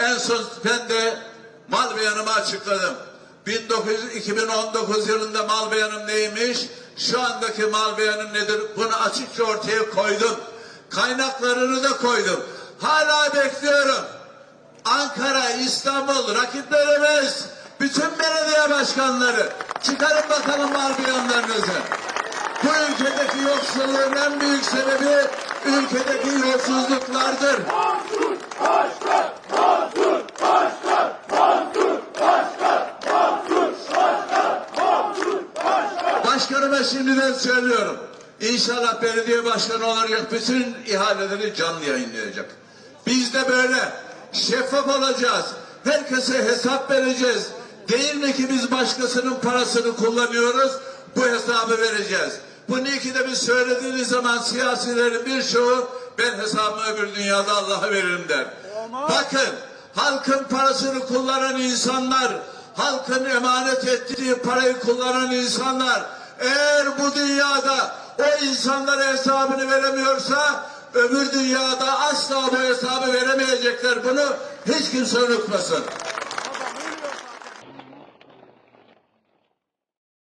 En son ben de mal beyanımı açıkladım. 1900, 2019 yılında mal beyanım neymiş? Şu andaki mal beyanım nedir? Bunu açıkça ortaya koydum. Kaynaklarını da koydum. Hala bekliyorum. Ankara, İstanbul, rakiplerimiz, bütün belediye başkanları çıkarın bakalım mal beyanlarınızı. Bu ülkedeki yoksulluğun en büyük sebebi ülkedeki yolsuzluklardır. Başkanıma şimdiden söylüyorum. İnşallah belediye başkanı olarak bütün ihaleleri canlı yayınlayacak. Biz de böyle şeffaf olacağız. Herkese hesap vereceğiz. Değil mi ki biz başkasının parasını kullanıyoruz? Bu hesabı vereceğiz. Bunu ikide bir söylediğiniz zaman siyasilerin birçoğu ben hesabımı öbür dünyada Allah'a veririm der. Bakın halkın parasını kullanan insanlar, halkın emanet ettiği parayı kullanan insanlar eğer bu dünyada o insanlara hesabını veremiyorsa öbür dünyada asla bu hesabı veremeyecekler. Bunu hiç kimse unutmasın.